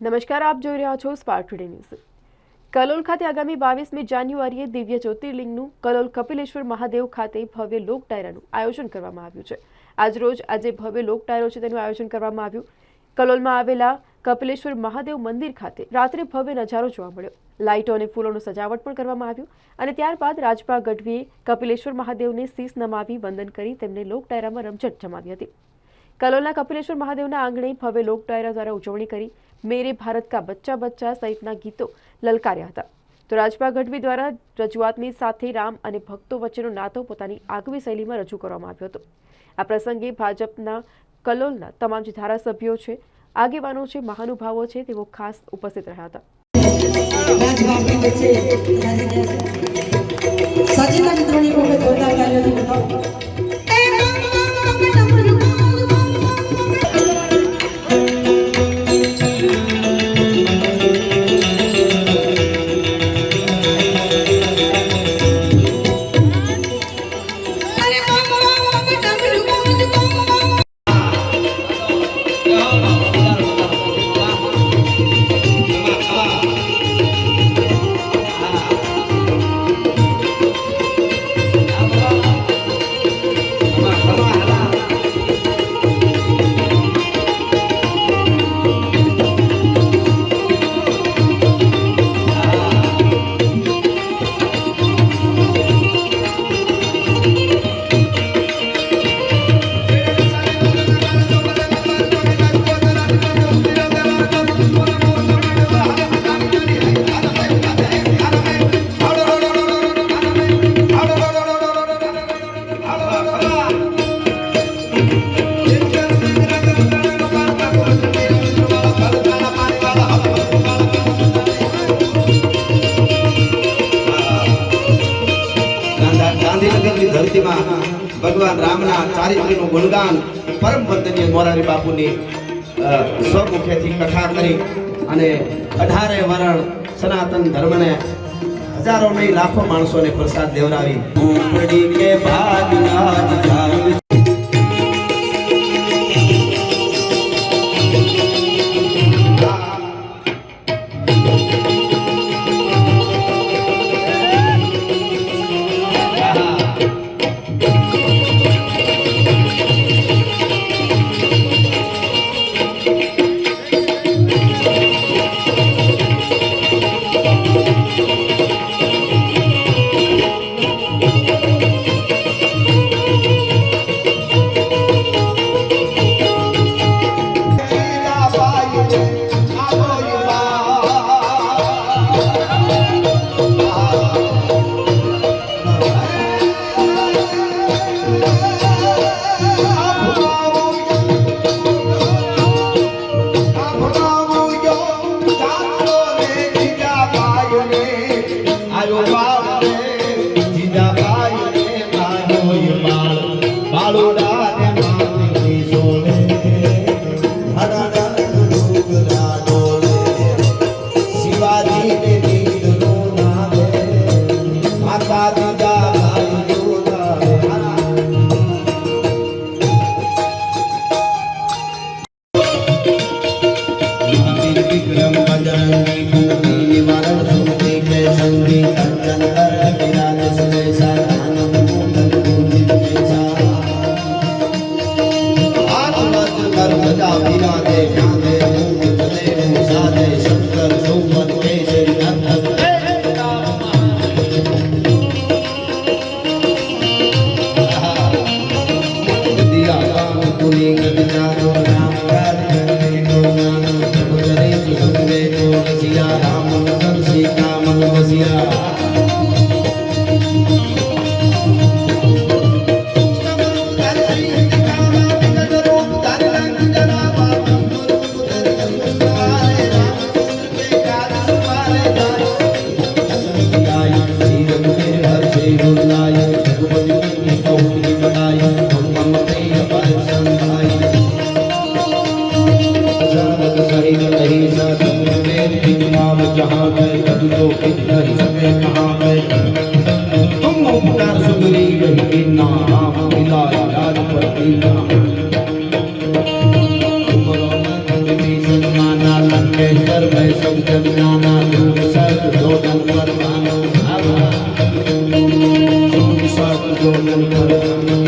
નમસ્કાર, આપ જોઈ રહ્યા છો સ્પાર્ક ટુડે ન્યૂઝ કલોલ ખાતે આગામી બાવીસમી જાન્યુઆરીએ દિવ્ય જ્યોતિર્લિંગનું કલોલ કપિલેશ્વર મહાદેવ ખાતે ભવ્ય લોક ડાયરાનું આયોજન કરવામાં આવ્યું છે. આજરોજ આજે ભવ્ય લોક ડાયરો છે, તેનું આયોજન કરવામાં આવ્યું. કલોલમાં આવેલા કપિલેશ્વર મહાદેવ મંદિર ખાતે રાત્રે ભવ્ય નજારો જોવા મળ્યો. લાઇટો અને ફૂલોનું સજાવટ પણ કરવામાં આવ્યું અને ત્યારબાદ રાજપા ગઢવીએ કપિલેશ્વર મહાદેવને શીશ નમાવી વંદન કરી તેમને લોક ડાયરામાં રમઝટ જમાવી હતી. કલોલના કપિલેશ્વર મહાદેવના આંગણે ભવ્ય લોક ડાયરા દ્વારા ઉજવણી કરી મેરે ભારત કા બચ્ચા બચ્ચા સહિતના ગીતો લલકાર્યા હતા તો રાજપા ગઢવી દ્વારા રજૂઆતની સાથે રામ અને ભક્તો વચ્ચેનો નાતો પોતાની આગવી શૈલીમાં રજૂ કરવામાં આવ્યો હતો આ પ્રસંગે ભાજપના કલોલના તમામ જે ધારાસભ્યો છે આગેવાનો છે મહાનુભાવો છે તેઓ ખાસ ઉપસ્થિત રહ્યા હતા વચ્ચે મિત્રોની ધરતીમાં ભગવાન રામના ચારિત્રનું ગુણગાન પરમ વંદનીય મોરારી બાપુની સ્વમુખેથી કથા કરી અને અઢારે વરણ સનાતન ધર્મને હજારો નહીં લાખો માણસોને પ્રસાદ દેવડાવી. ઉપડી કે ભાગના বাবা રામ સીતા મન વસિયા कहाँ गए कदलो किन्नर सवे कहाँ गए हम उपकार सुग्रीव ही ना राम मिला राजपति नाम लंकेश्वर भय सब जग जाना धूप सर्प जोदन पर मानो धूप सर्प जोदन पर मानो